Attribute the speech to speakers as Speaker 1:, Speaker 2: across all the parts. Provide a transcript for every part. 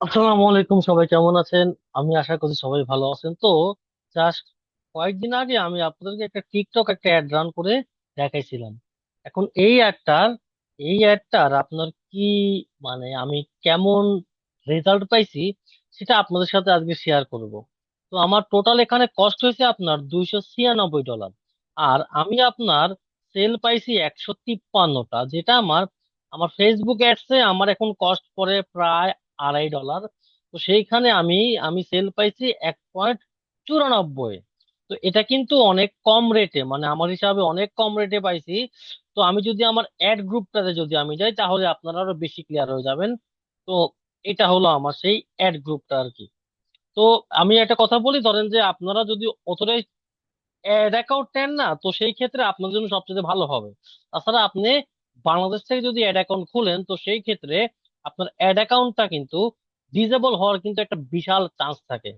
Speaker 1: আসসালামু আলাইকুম, সবাই কেমন আছেন? আমি আশা করছি সবাই ভালো আছেন। তো জাস্ট কয়েকদিন আগে আমি আপনাদেরকে একটা টিকটক একটা অ্যাড রান করে দেখাইছিলাম। এখন এই অ্যাডটার এই অ্যাডটার আপনার কি মানে আমি কেমন রেজাল্ট পাইছি সেটা আপনাদের সাথে আজকে শেয়ার করব। তো আমার টোটাল এখানে কস্ট হয়েছে আপনার দুইশো ছিয়ানব্বই ডলার আর আমি আপনার সেল পাইছি একশো তিপ্পান্নটা, যেটা আমার আমার ফেসবুক অ্যাডসে আমার এখন কস্ট পড়ে প্রায় আড়াই ডলার তো সেইখানে আমি আমি সেল পাইছি এক পয়েন্ট চুরানব্বই। তো এটা কিন্তু অনেক কম রেটে মানে আমার হিসাবে অনেক কম রেটে পাইছি। তো আমি যদি আমার অ্যাড গ্রুপটাতে যদি আমি যাই, তাহলে আপনারা আরও বেশি ক্লিয়ার হয়ে যাবেন। তো এটা হলো আমার সেই অ্যাড গ্রুপটা আর কি। তো আমি একটা কথা বলি, ধরেন যে আপনারা যদি অথরাইজ অ্যাড অ্যাকাউন্ট নেন না, তো সেই ক্ষেত্রে আপনার জন্য সবচেয়ে ভালো হবে। তাছাড়া আপনি বাংলাদেশ থেকে যদি অ্যাড অ্যাকাউন্ট খুলেন, তো সেই ক্ষেত্রে আপনার অ্যাড অ্যাকাউন্টটা কিন্তু ডিজেবল হওয়ার কিন্তু একটা বিশাল চান্স থাকে।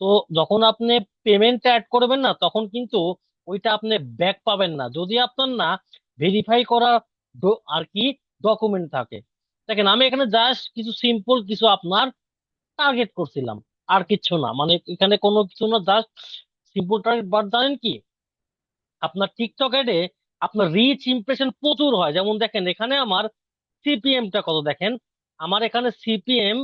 Speaker 1: তো যখন আপনি পেমেন্টটা অ্যাড করবেন না, তখন কিন্তু ওইটা আপনি ব্যাক পাবেন না। যদি আপনার না ভেরিফাই করা আর কি ডকুমেন্ট থাকে। দেখেন, আমি এখানে জাস্ট কিছু সিম্পল কিছু আপনার টার্গেট করছিলাম। আর কিচ্ছু না। মানে এখানে কোনো কিছু না জাস্ট সিম্পল টার্গেট বাট জানেন কি? আপনার টিকটক এডে আপনার রিচ ইমপ্রেশন প্রচুর হয়। যেমন দেখেন, এখানে আমার সিপিএমটা কত দেখেন? আমার এখানে সিপিএম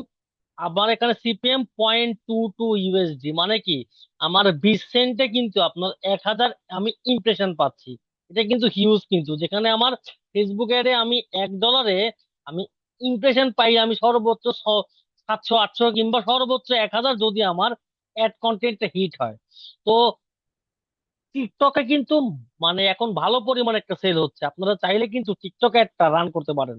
Speaker 1: আমার এখানে CPM point two two USD মানে কি? আমার বিশ সেন্টে কিন্তু আপনার এক হাজার আমি ইমপ্রেশন পাচ্ছি। এটা কিন্তু হিউজ কিন্তু। যেখানে আমার ফেসবুক এডে আমি এক ডলারে আমি ইমপ্রেশন পাই, আমি সর্বোচ্চ সাতশো, আটশো কিংবা সর্বোচ্চ এক হাজার যদি আমার অ্যাড কন্টেন্টটা হিট হয়। তো টিকটকে কিন্তু মানে এখন ভালো পরিমাণে একটা সেল হচ্ছে। আপনারা চাইলে কিন্তু টিকটকে একটা রান করতে পারেন।